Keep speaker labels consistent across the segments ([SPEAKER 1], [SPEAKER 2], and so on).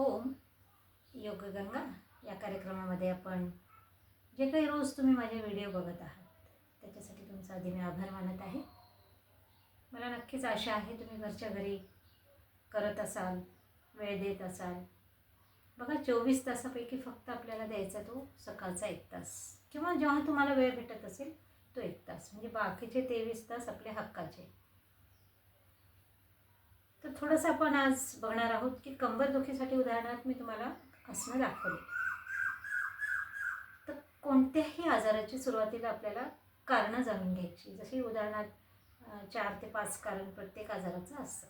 [SPEAKER 1] हो. ओम योगगंगा या कार्यक्रमामध्ये आपण जे काही रोज तुम्ही माझे व्हिडिओ बघत आहात त्याच्यासाठी तुमचा आधी मी आभार मानत आहे. मला नक्कीच आशा आहे तुम्ही घरच्या घरी करत असाल वेळ देत असाल. बघा चोवीस तासापैकी फक्त आपल्याला द्यायचा तो सकाळचा एक तास. किंवा जेव्हा तुम्हाला वेळ भेटत असेल तो एक तास. म्हणजे बाकीचे तेवीस तास आपल्या हक्काचे. तर थोडंसं आपण आज बघणार आहोत की कंबरदुखीसाठी उदाहरणार्थ मी तुम्हाला आसनं दाखवली. तर कोणत्याही आजाराची सुरुवातीला आपल्याला कारणं जाणून घ्यायची. जशी उदाहरणार्थ चार ते पाच कारण प्रत्येक आजाराचं असतं.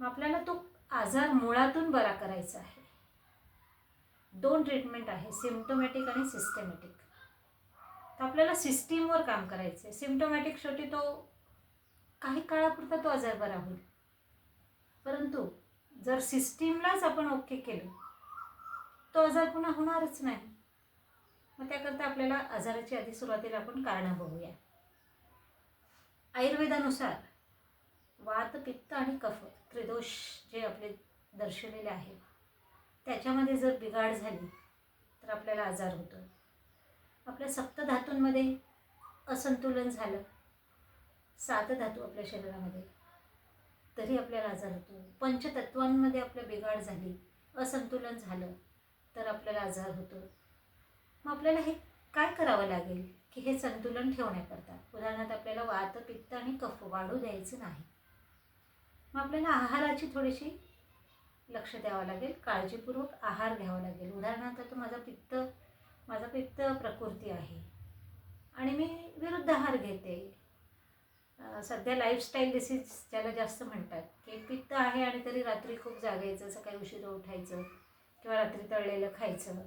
[SPEAKER 1] मग आपल्याला तो आजार मुळातून बरा करायचा आहे. दोन ट्रीटमेंट आहे सिम्टोमॅटिक आणि सिस्टमॅटिक तर आपल्याला सिस्टीमवर काम करायचं आहे सिम्टोमॅटिक शेवटी तो काही काळापुरता तो आजार बरा होईल. परंतु जर सिस्टीमलाच आपण ओके केलं तो आजार पुन्हा होणारच नाही. मग त्याकरता आपल्याला आजाराची आधी सुरुवातीला आपण कारणं बघूया. आयुर्वेदानुसार वात पित्त आणि कफ त्रिदोष जे आपले दर्शवलेले आहेत त्याच्यामध्ये जर बिघाड झाली तर आपल्याला आजार होतो आपल्या सप्तधातूंमध्ये असंतुलन झालं सात धातू आपल्या शरीरामध्ये. तरी आपल्याला आजार होतो. पंचतत्वांमध्ये आपलं बिघाड झाली असंतुलन झालं तर आपल्याला आजार होतो. मग आपल्याला हे काय करावं लागेल? की हे संतुलन ठेवण्याकरता. उदाहरणार्थ आपल्याला वात पित्त आणि कफ वाढू द्यायचं नाही. मग आपल्याला आहाराची थोडीशी लक्ष द्यावं लागेल. काळजीपूर्वक आहार घ्यावा लागेल. उदाहरणार्थ तो माझा पित्त माझा पित्त प्रकृती आहे. आणि मी विरुद्ध आहार घेते. सध्या लाईफस्टाईल डिसीज ज्याला जास्त म्हणतात. की पित्त आहे आणि तरी रात्री खूप जागायचं सकाळी उशिरा उठायचं किंवा रात्री तळलेलं खायचं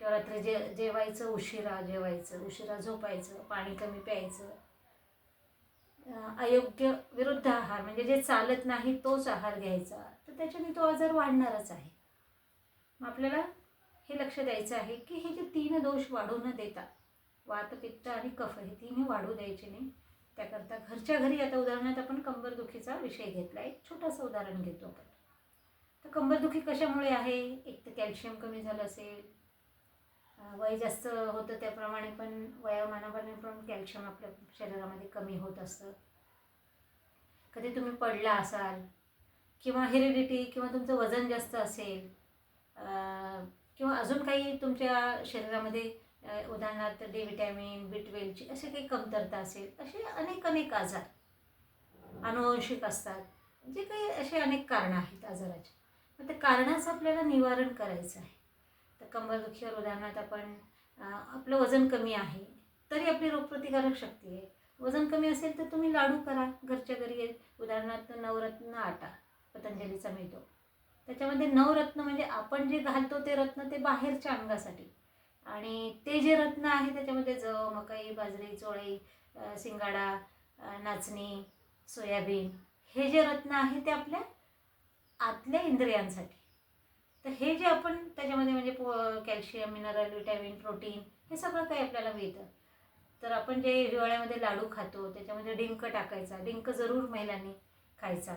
[SPEAKER 1] किंवा रात्री जे जेवायचं उशिरा जेवायचं उशिरा झोपायचं पाणी कमी प्यायचं. अयोग्य विरुद्ध आहार म्हणजे जे चालत नाही तोच आहार घ्यायचा. तर त्याच्याने तो आजार वाढणारच आहे. मग आपल्याला हे लक्ष द्यायचं आहे की हे जे तीन दोष वाढू न देता वात पित्त आणि कफ हे तिन्ही वाढू द्यायचे नाही. त्याकरता घरच्या घरी आता उदाहरणार्थ आपण कंबरदुखीचा विषय घेतला. एक छोटंसं उदाहरण घेतो आपण. तर कंबरदुखी कशामुळे आहे? एक तर कॅल्शियम कमी झालं असेल. वय जास्त होतं त्याप्रमाणे पण वयामानाप्रमाणे पण कॅल्शियम आपल्या शरीरामध्ये कमी होत असतं. कधी तुम्ही पडला असाल किंवा हेरिडिटी किंवा तुमचं वजन जास्त असेल किंवा अजून काही तुमच्या शरीरामध्ये उदाहरणार्थ डी विटॅमिन बी ट्वेल्वची असे काही कमतरता असेल असे अनेक अनेक आजार अनुवंशिक असतात जे काही असे अनेक कारणं आहेत आजाराचे. मग त्या कारणाचं आपल्याला निवारण करायचं आहे. तर कंबरदुखीवर उदाहरणार्थ आपण आपलं वजन कमी आहे तरी आपली रोगप्रतिकारक शक्ती आहे. वजन कमी असेल तर तुम्ही लाडू करा घरच्या घरी उदाहरणार्थ नवरत्न आटा पतंजलीचा मिळतो त्याच्यामध्ये नवरत्न म्हणजे आपण जे घालतो ते रत्न ते बाहेरच्या अंगासाठी आणि ते जे रत्न आहे त्याच्यामध्ये जव मकई बाजरी चोळी शिंगाडा सिंगाडा नाचणी सोयाबीन हे जे रत्न आहे ते आपल्या आतल्या इंद्रियांसाठी. तर हे जे आपण त्याच्यामध्ये म्हणजे पो कॅल्शियम मिनरल विटॅमिन प्रोटीन हे सगळं काही आपल्याला मिळतं. तर आपण जे हिवाळ्यामध्ये लाडू खातो त्याच्यामध्ये डिंक टाकायचा डिंक जरूर महिलांनी खायचा.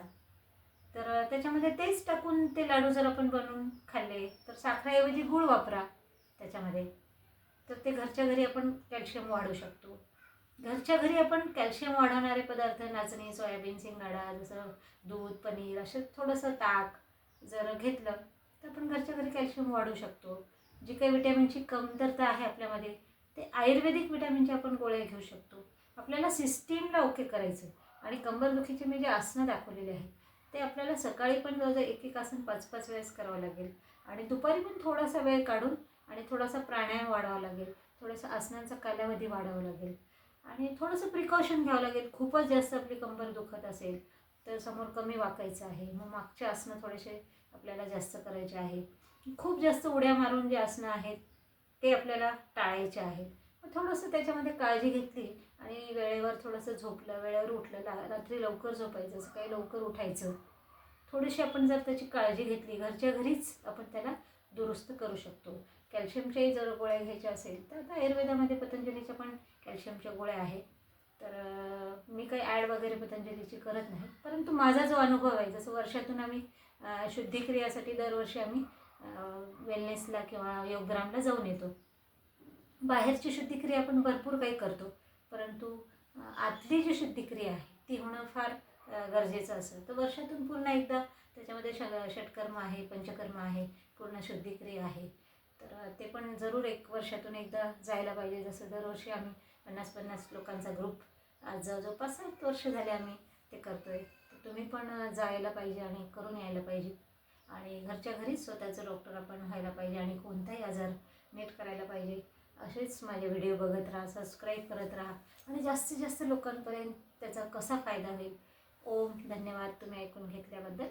[SPEAKER 1] तर त्याच्यामध्ये तेच टाकून ते लाडू जर आपण बनवून खाल्ले तर साखरेऐवजी गूळ वापरा. त्याच्यामध्ये. तर ते घरच्या घरी आपण कॅल्शियम वाढवू शकतो. घरच्या घरी आपण कॅल्शियम वाढवणारे पदार्थ नाचणी सोयाबीन शिंगाडा जसं दूध पनीर असं थोडंसं ताक जर घेतलं तर आपण घरच्या घरी कॅल्शियम वाढवू शकतो. जी काही विटॅमिनची कमतरता आहे आपल्यामध्ये ते आयुर्वेदिक विटॅमिनचे आपण गोळ्या घेऊ शकतो. आपल्याला सिस्टीमला ओके करायचं आणि कंबरदुखीचे मी जे आसनं दाखवलेले आहेत ते आपल्याला सकाळी पण जवळजवळ एक एक आसन पाच पाच वेळेस करावं लागेल. आणि दुपारी पण थोडासा वेळ काढून आणि थोडासा प्राणायाम वाढावा लागेल. थोडंसं आसनांचा कालावधी वाढावा लागेल. आणि थोडंसं प्रिकॉशन घ्यावं लागेल. खूपच जास्त आपली कंबर दुखत असेल तर समोर कमी वाकायचं आहे. मग मागचे आसनं थोडेसे आपल्याला जास्त करायचे आहे. खूप जास्त उड्या मारून जे आसनं आहेत ते आपल्याला टाळायचे आहेत. मग थोडंसं त्याच्यामध्ये काळजी घेतली आणि वेळेवर थोडंसं झोपलं वेळेवर उठलं. रात्री लवकर झोपायचं सकाळी लवकर उठायचं. थोडीशी आपण जर त्याची काळजी घेतली घरच्या घरीच आपण त्याला दुरुस्त करू शकतो. कॅल्शियमच्याही जर गोळ्या घ्यायच्या असेल तर आता आयुर्वेदामध्ये पतंजलीच्या पण कॅल्शियमच्या गोळ्या आहेत. तर मी काही ॲड वगैरे पतंजलीची करत नाही. परंतु माझा जो अनुभव आहे जसं वर्षातून आम्ही शुद्धिक्रियासाठी दरवर्षी आम्ही वेलनेसला किंवा योगग्रामला जाऊन येतो. बाहेरची शुद्धिक्रिया आपण भरपूर काही करतो. परंतु आतली जी शुद्धिक्रिया आहे ती होणं फार गरजेचं असेल. तर वर्षातून पुन्हा एकदा त्याच्यामध्ये श षटकर्म आहे पंचकर्म आहे पूर्ण शुद्धिक्रिया आहे. तर ते पण जरूर एक वर्षातून एकदा जायला पाहिजे. जसं दरवर्षी आम्ही पन्नास पन्नास लोकांचा ग्रुप आज जवळपास सात वर्ष झाले आम्ही ते करतो आहे तर तुम्ही पण जायला पाहिजे आणि करून यायला पाहिजे. आणि घरच्या घरीच स्वतःचं डॉक्टर आपण व्हायला पाहिजे आणि कोणताही आजार नीट करायला पाहिजे. असेच माझे व्हिडिओ बघत राहा सबस्क्राईब करत राहा. आणि जास्तीत जास्त लोकांपर्यंत त्याचा कसा फायदा होईल? ओम धन्यवाद तुम्ही ऐकून घेतल्याबद्दल.